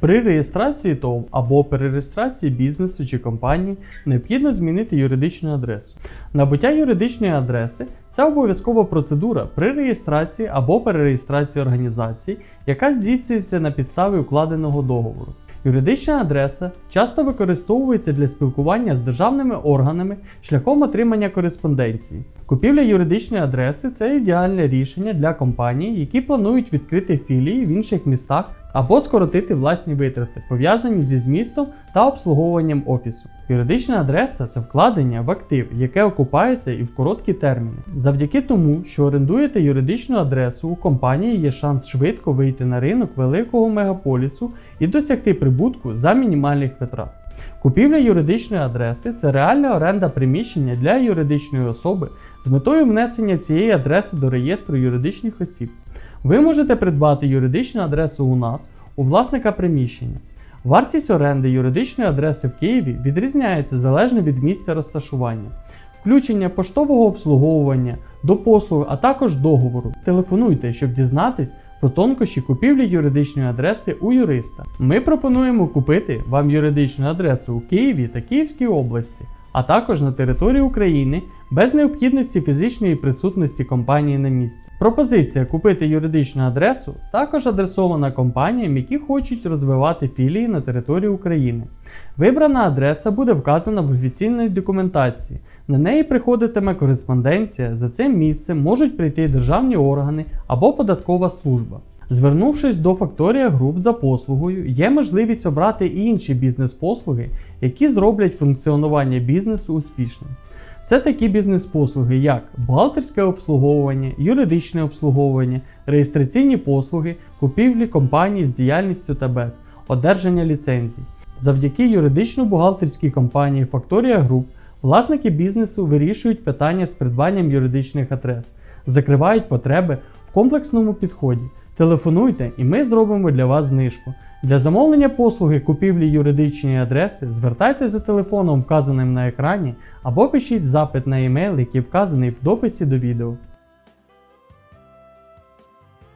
При реєстрації ТОВ або при реєстрації бізнесу чи компанії необхідно змінити юридичну адресу. Набуття юридичної адреси це обов'язкова процедура при реєстрації або перереєстрації організації, яка здійснюється на підставі укладеного договору. Юридична адреса часто використовується для спілкування з державними органами шляхом отримання кореспонденції. Купівля юридичної адреси це ідеальне рішення для компаній, які планують відкрити філії в інших містах або скоротити власні витрати, пов'язані зі змістом та обслуговуванням офісу. Юридична адреса це вкладення в актив, яке окупається і в короткі терміни. Завдяки тому, що орендуєте юридичну адресу, у компанії є шанс швидко вийти на ринок великого мегаполісу і досягти прибутку за мінімальних витрат. Купівля юридичної адреси це реальна оренда приміщення для юридичної особи з метою внесення цієї адреси до реєстру юридичних осіб. Ви можете придбати юридичну адресу у нас, у власника приміщення. Вартість оренди юридичної адреси в Києві відрізняється залежно від місця розташування, включення поштового обслуговування до послуг, а також договору. Телефонуйте, щоб дізнатись про тонкощі купівлі юридичної адреси у юриста. Ми пропонуємо купити вам юридичну адресу у Києві та Київській області, а також на території України без необхідності фізичної присутності компанії на місці. Пропозиція купити юридичну адресу також адресована компаніям, які хочуть розвивати філії на території України. Вибрана адреса буде вказана в офіційній документації. На неї приходитиме кореспонденція. За цим місцем можуть прийти державні органи або податкова служба. Звернувшись до Factoria Group за послугою, є можливість обрати і інші бізнес-послуги, які зроблять функціонування бізнесу успішним. Це такі бізнес-послуги, як бухгалтерське обслуговування, юридичне обслуговування, реєстраційні послуги, купівлі компаній з діяльністю та без, одержання ліцензій. Завдяки юридично-бухгалтерській компанії Factoria Group власники бізнесу вирішують питання з придбанням юридичних адрес, закривають потреби в комплексному підході. Телефонуйте і ми зробимо для вас знижку. Для замовлення послуги купівлі юридичної адреси звертайтеся за телефоном, вказаним на екрані, або пишіть запит на емейл, який вказаний в дописі до відео.